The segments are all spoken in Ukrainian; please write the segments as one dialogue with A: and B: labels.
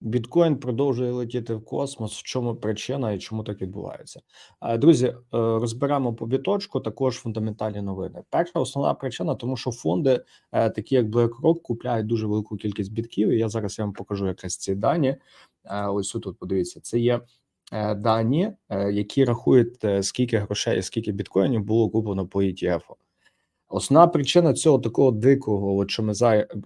A: Біткоін продовжує летіти в космос. В чому причина і чому так відбувається? Друзі, е, розберемо по біточку також фундаментальні новини. Перша основна причина, тому що фонди, е, такі як BlackRock, купляють дуже велику кількість бітків. І я зараз я вам покажу якраз ці дані. Е, Ось тут подивіться, це є дані, які рахують скільки грошей, і скільки біткоїнів було куплено по ETF. -у. Основна причина цього такого дикого, от що ми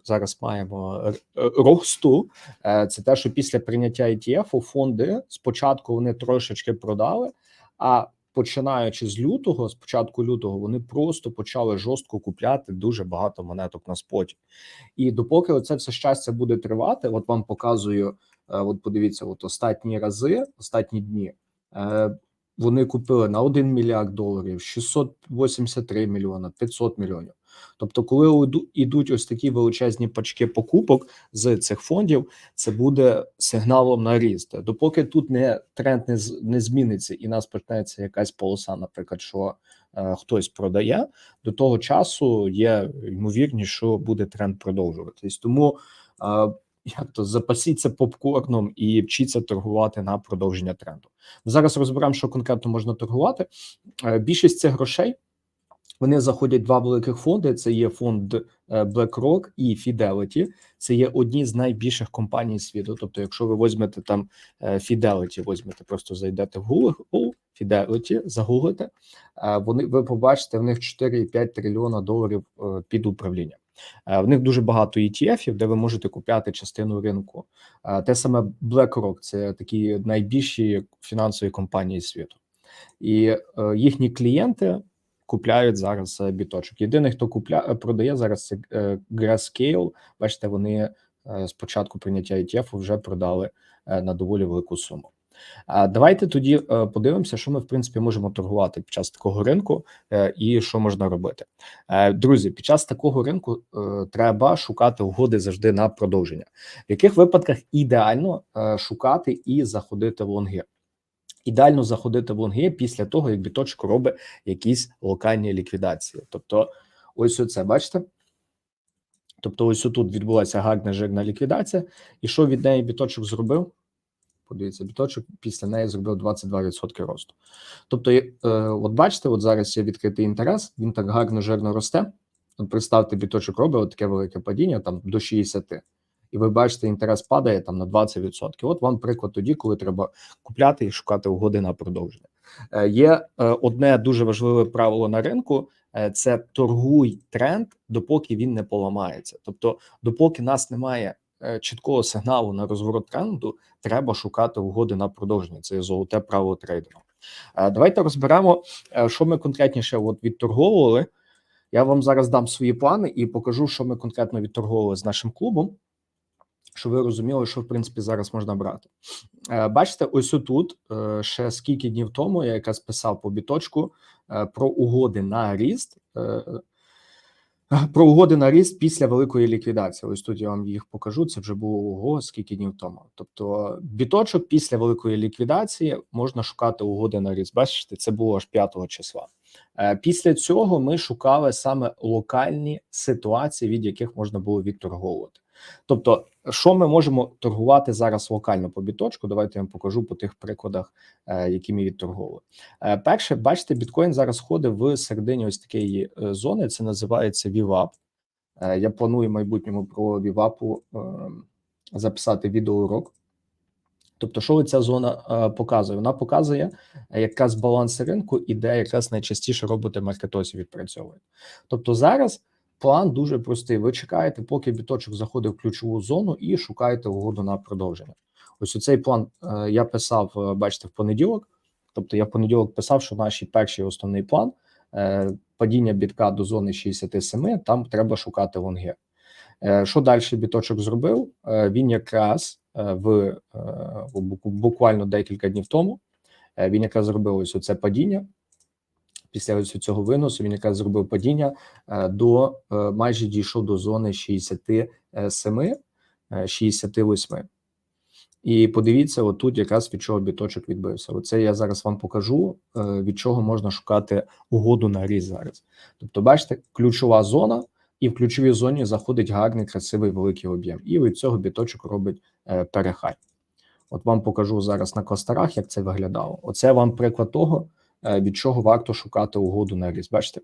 A: зараз маємо е, росту, е, це те, що після прийняття ETF фонди спочатку вони трошечки продали, а починаючи з лютого, з початку лютого, вони просто почали жорстко купляти дуже багато монеток на споті. І допоки оце все щастя буде тривати, от вам показую, е, от подивіться, от останні рази, останні дні. Вони купили на 1 мільярд доларів, 683 мільйона, 500 мільйонів. Тобто, коли ідуть ось такі величезні пачки покупок з цих фондів, це буде сигналом на ріст. Допоки тут не тренд не, не зміниться і нас почнеться якась полоса, наприклад, що е, хтось продає, до того часу є ймовірність, що буде тренд продовжуватись. Тому е, як то запасіться попкорном і вчіться торгувати на продовження тренду. Зараз розберемо, що конкретно можна торгувати. Е, Більшість цих грошей вони заходять в два великих фонди: це є фонд е, BlackRock і Fidelity. Це є одні з найбільших компаній світу. Тобто, якщо ви візьмете там е, Fidelity, візьмете, просто зайдете в Google, Fidelity, загуглите, вони ви побачите в них 4,5 трильйона доларів під управління. Е, В них дуже багато ETF-ів, де ви можете купляти частину ринку. Е, Те саме BlackRock – це такі найбільші фінансові компанії світу, і е, їхні клієнти купляють зараз біточок. Єдиний, хто купляє продає зараз, це Grayscale. Бачите, вони е, з початку прийняття ETF вже продали на доволі велику суму. Давайте тоді е, подивимося, що ми в принципі можемо торгувати під час такого ринку е, і що можна робити. Е, Друзі, під час такого ринку треба шукати угоди завжди на продовження. В яких випадках ідеально шукати і заходити в лонги? Ідеально заходити в лонги після того, як біточок робить якісь локальні ліквідації. Тобто, ось оце, бачите? Тобто, ось тут відбулася гарна жирна ліквідація, і що від неї біточок зробив? Подивіться, біточок після неї зробив 22% росту. Тобто, е, от бачите, от зараз є відкритий інтерес, він так гарно жирно росте. От представте, біточок робить таке велике падіння там до 60. І ви бачите, інтерес падає там на 20%. От вам приклад тоді, коли треба купляти і шукати угоди на продовження. Е, Є е, одне дуже важливе правило на ринку: е, це торгуй тренд, допоки він не поламається. Тобто, допоки нас немає чіткого сигналу на розворот тренду, треба шукати угоди на продовження. Це золоте право трейдера. Е, Давайте розберемо, е, що ми конкретніше от відторговували. Я вам зараз дам свої плани і покажу, що ми конкретно відторговували з нашим клубом, щоб ви розуміли, що в принципі зараз можна брати. Е, Бачите, ось тут е, ще скільки днів тому я якраз писав по біточку е, про угоди на ріст. Про угоди на ріст після великої ліквідації. Ось тут я вам їх покажу. Це вже було ого, скільки днів тому. Тобто, біточок після великої ліквідації можна шукати угоди на ріст. Бачите, це було аж 5 числа. Е, Після цього ми шукали саме локальні ситуації, від яких можна було відторговувати. Тобто, що ми можемо торгувати зараз локально по біточку? Давайте я вам покажу по тих прикладах, е, які ми відторговували. Е, Перше, бачите, біткоін зараз ходить в середині ось такої е, зони. Це називається. Е, Я планую в майбутньому про е, записати відеоурок. Тобто, що ця зона показує? Вона показує якраз баланс ринку і де якраз найчастіше роботи маркетосі відпрацьовують. Тобто зараз план дуже простий. Ви чекаєте, поки біточок заходить в ключову зону і шукаєте угоду на продовження. Ось цей план е, я писав, е, бачите, в понеділок. Тобто, я в понеділок писав, що наш перший основний план е, падіння бітка до зони 67, там треба шукати лонги. Що далі біточок зробив? Він якраз в бу- буквально декілька днів тому він якраз зробив ось оце падіння. Після ось цього виносу він якраз зробив падіння е, до е, майже дійшов до зони 67, е, 68. І подивіться, отут якраз від чого біточок відбився. Оце я зараз вам покажу, е, від чого можна шукати угоду на ріст зараз. Тобто, бачите, ключова зона і в ключовій зоні заходить гарний, красивий великий об'єм. І від цього біточок робить е, перехай. От вам покажу зараз на кластерах, як це виглядало. Оце вам приклад того, е, від чого варто шукати угоду на ріст. Бачите?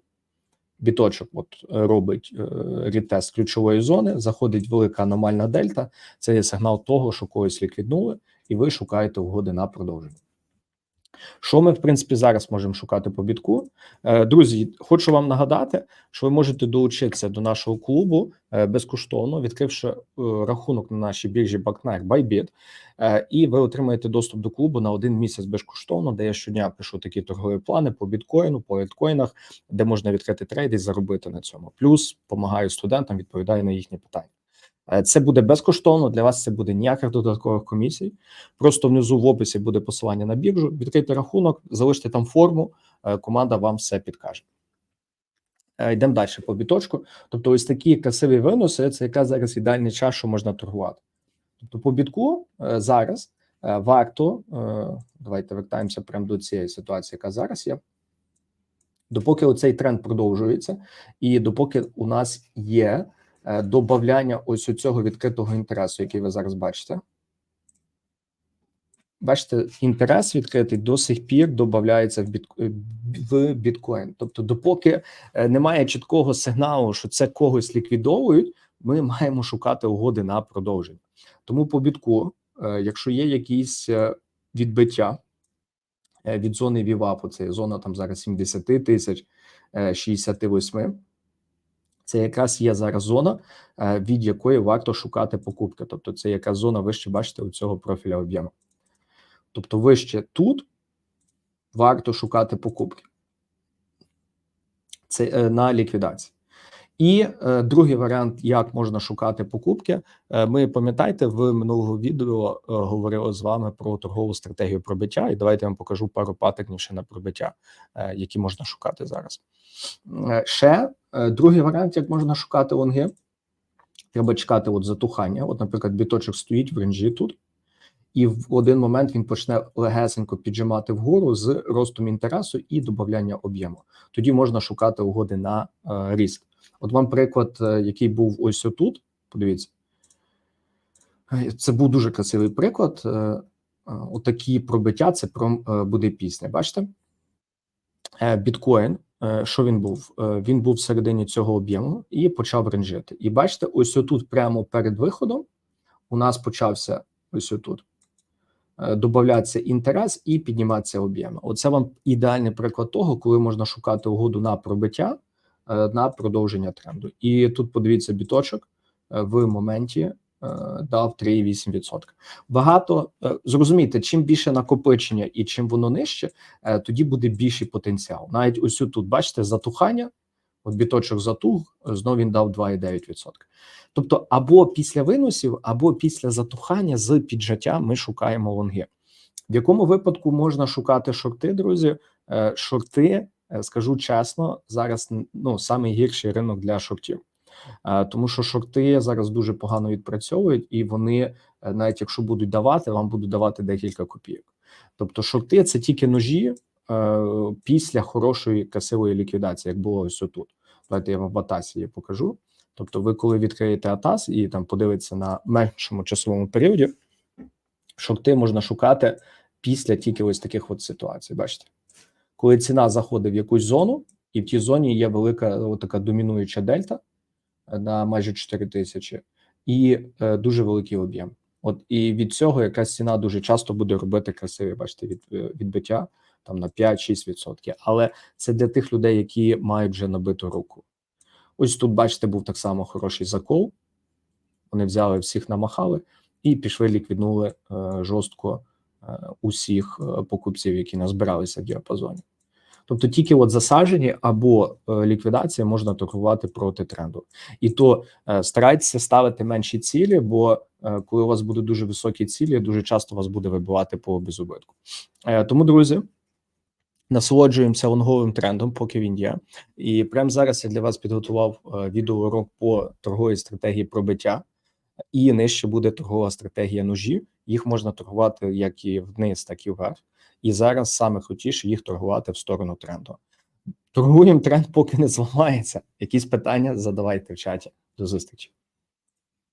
A: Біточок от е, робить е, рітест ключової зони, заходить велика аномальна дельта. Це є сигнал того, що когось ліквіднули, і ви шукаєте угоди на продовження. Що ми, в принципі, зараз можемо шукати по бітку? Е, Друзі, хочу вам нагадати, що ви можете долучитися до нашого клубу е, безкоштовно, відкривши е, рахунок на нашій біржі Backnight Bybit, і ви отримаєте доступ до клубу на один місяць безкоштовно, де я щодня пишу такі торгові плани по біткоїну, по альткоїнах, де можна відкрити трейди і заробити на цьому. Плюс допомагаю студентам, відповідаю на їхні питання. Е, Це буде безкоштовно для вас. Це буде ніяких додаткових комісій. Просто внизу в описі буде посилання на біржу. Відкрийте рахунок, залиште там форму. е, Команда вам все підкаже. Е, Йдемо далі по біточку. Тобто, ось такі красиві виноси. Це якраз зараз ідеальний час, що можна торгувати. Тобто, по бітку зараз варто. Давайте вертаємося прямо до цієї ситуації, яка зараз є. Допоки оцей тренд продовжується, і допоки у нас є е, добавляння ось у цього відкритого інтересу, який ви зараз бачите. Бачите, інтерес відкритий до сих пір додається в біт в біткоін. Тобто, допоки е, немає чіткого сигналу, що це когось ліквідовують, ми маємо шукати угоди на продовження. Тому по бітку, е, якщо є якісь е, відбиття е, від зони вівапу, це зона там зараз 70 тисяч, е, 68, це якраз є зараз зона, е, від якої варто шукати покупки. Тобто, це якраз зона вище, бачите, у цього профіля об'єму. Тобто, вище тут варто шукати покупки. Це е, на ліквідації. І е, другий варіант, як можна шукати покупки. Е, ми пам'ятаєте, в минулого відео е, говорили з вами про торгову стратегію пробиття, і давайте я вам покажу пару паттернів ще на пробиття, е, які можна шукати зараз. Е, ще другий варіант, як можна шукати лонги. Треба чекати от затухання. От, наприклад, біточок стоїть в ренжі тут, і в один момент він почне легесенько піджимати вгору з ростом інтересу і додавання об'єму. Тоді можна шукати угоди на е, ріст. От вам приклад, е, який був ось отут. Подивіться, Е, це був дуже красивий приклад. Е, е, Отакі пробиття. Це про е, буде пісня. Бачите? Е, Біткоін. Е, Що він був? Е, Він був всередині цього об'єму і почав ренжити. І бачите, ось отут, прямо перед виходом, у нас почався ось отут е, додаватися інтерес і підніматися об'єми. Оце вам ідеальний приклад того, коли можна шукати угоду на пробиття на продовження тренду. І тут подивіться біточок в моменті дав 3,8%. Багато е, зрозумійте, чим більше накопичення і чим воно нижче, е, тоді буде більший потенціал. Навіть ось тут бачите затухання. От біточок затуг, знову він дав 2,9%. Тобто, або після виносів, або після затухання з піджаття ми шукаємо лонги. В якому випадку можна шукати шорти, друзі? Е, Шорти, е, скажу чесно, зараз ну найгірший ринок для шортів. Е, Тому що шорти зараз дуже погано відпрацьовують, і вони, е, навіть якщо будуть давати, вам будуть давати декілька копійок. Тобто, шорти це тільки ножі е, після хорошої красивої ліквідації, як було ось тут. Давайте я вам в Атасі її покажу. Тобто, ви коли відкриєте Атас і там подивитися на меншому часовому періоді, шорти можна шукати після тільки ось таких от ситуацій. Бачите, коли ціна заходить в якусь зону, і в тій зоні є велика така домінуюча дельта на майже 4 тисячі, і е, дуже великий об'єм. От і від цього якась ціна дуже часто буде робити красиві, бачите, від е, відбиття там на 5-6%. Але це для тих людей, які мають вже набиту руку. Ось тут, бачите, був так само хороший закол. Вони взяли всіх, намахали і пішли, ліквіднули е, жорстко е, усіх е, покупців, які назбиралися в діапазоні. Тобто тільки от засаджені або е, ліквідація можна торгувати проти тренду, і то е, старайтеся ставити менші цілі, бо е, коли у вас будуть дуже високі цілі, дуже часто вас буде вибивати по безубитку. Тому, друзі, насолоджуємося лонговим трендом, поки він є. І прямо зараз я для вас підготував відеоурок по торговій стратегії пробиття, і нижче буде торгова стратегія ножів. Їх можна торгувати як і вниз, так і вверх. І зараз саме крутіше їх торгувати в сторону тренду. торгуємо тренд, поки не зламається. Якісь питання задавайте в чаті. До зустрічі.